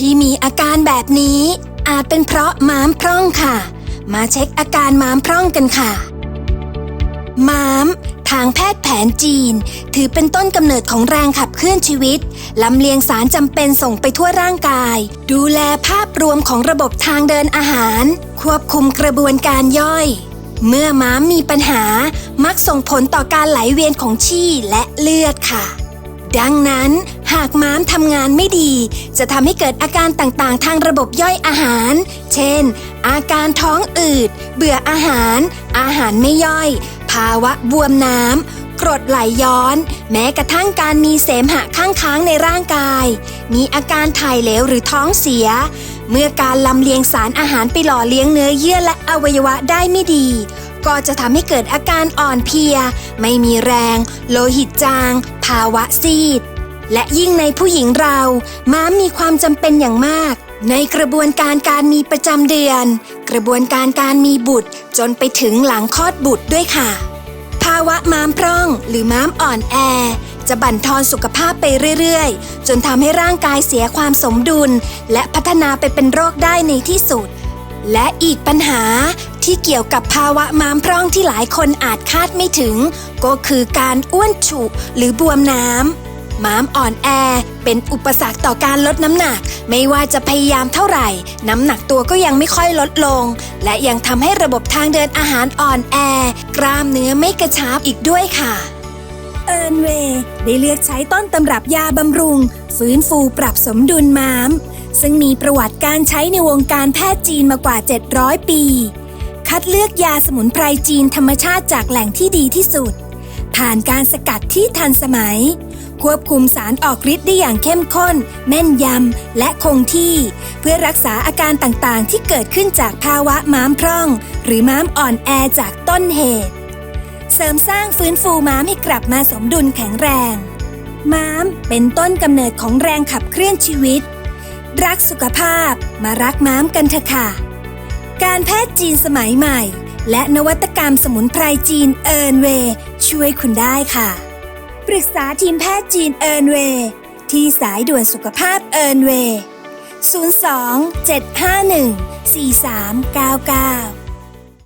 ที่มีอาการแบบนี้ อาจเป็นเพราะม้ามพร่องค่ะ มาเช็คอาการม้ามพร่องกันค่ะ ม้าม ทางแพทย์แผนจีน ถือเป็นต้นกำเนิดของแรงขับเคลื่อนชีวิตลำเลียงสารจำเป็นส่งไปทั่วร่างกาย ดูแลภาพรวมของระบบทางเดินอาหาร ควบคุมกระบวนการย่อยเมื่อม้ามมีปัญหามักส่งผลต่อการไหลเวียนของชีและเลือดค่ะ ดังนั้นหากม้ามทำงานไม่ดี จะทำให้เกิดอาการต่างๆ ทางระบบย่อยอาหาร เช่น อาการท้องอืด เบื่ออาหาร อาหารไม่ย่อย ภาวะบวมน้ำกรดไหลย้อน แม้กระทั่งการมีเสมหะข้างค้างในร่างกาย มีอาการถ่ายเหลวหรือท้องเสีย เมื่อการลำเลียงสารอาหารไปหล่อเลี้ยงเนื้อเยื่อและอวัยวะได้ไม่ดี ก็จะทำให้เกิดอาการอ่อนเพลีย ไม่มีแรง โลหิตจาง ภาวะซีด และยิ่งในผู้หญิงเรา ม้ามมีความจำเป็นอย่างมาก ในกระบวนการการมีประจำเดือน กระบวนการการมีบุตรจนไปถึงหลังคลอดบุตรด้วยค่ะ ภาวะม้ามพร่องหรือม้ามอ่อนแอ จะบั่นทอนสุขภาพไปเรื่อยๆ จนทำให้ร่างกายเสียความสมดุล และพัฒนาไปเป็นโรคได้ในที่สุด และอีกปัญหาที่เกี่ยวกับภาวะม้ามพร่องที่หลายคนอาจคาดไม่ถึง ก็คือการอ้วนฉุหรือบวมน้ำม้ามอ่อนแอเป็นอุปสรรคต่อการลดน้ำหนัก ไม่ว่าจะพยายามเท่าไหร่ น้ำหนักตัวก็ยังไม่ค่อยลดลง และยังทำให้ระบบทางเดินอาหารอ่อนแอ กล้ามเนื้อไม่กระชับอีกด้วยค่ะเอิร์นเวย์ได้เลือกใช้ต้นตำรับยาบำรุง ฟื้นฟูปรับสมดุลม้าม ซึ่งมีประวัติการใช้ในวงการแพทย์จีนมากว่า 700 ปี คัดเลือกยาสมุนไพรจีนธรรมชาติจากแหล่งที่ดีที่สุด ผ่านการสกัดที่ทันสมัย ควบคุมสารออกฤทธิ์ได้อย่างเข้มข้น แม่นยำ และคงที่ เพื่อรักษาอาการต่างๆ ที่เกิดขึ้นจากภาวะม้ามพร่อง หรือม้ามอ่อนแอจากต้นเหตุ เสริมสร้างฟื้นฟูม้ามให้กลับมาสมดุลแข็งแรง ม้ามเป็นต้นกำเนิดของแรงขับเคลื่อนชีวิต รักสุขภาพมารักม้ามกันเถอะค่ะ การแพทย์จีนสมัยใหม่ และนวัตกรรมสมุนไพรจีนเอิร์นเวช่วยคุณได้ค่ะ ปรึกษาทีมแพทย์จีนเอิร์นเวที่สายด่วนสุขภาพเอิร์นเวย์02 751 4399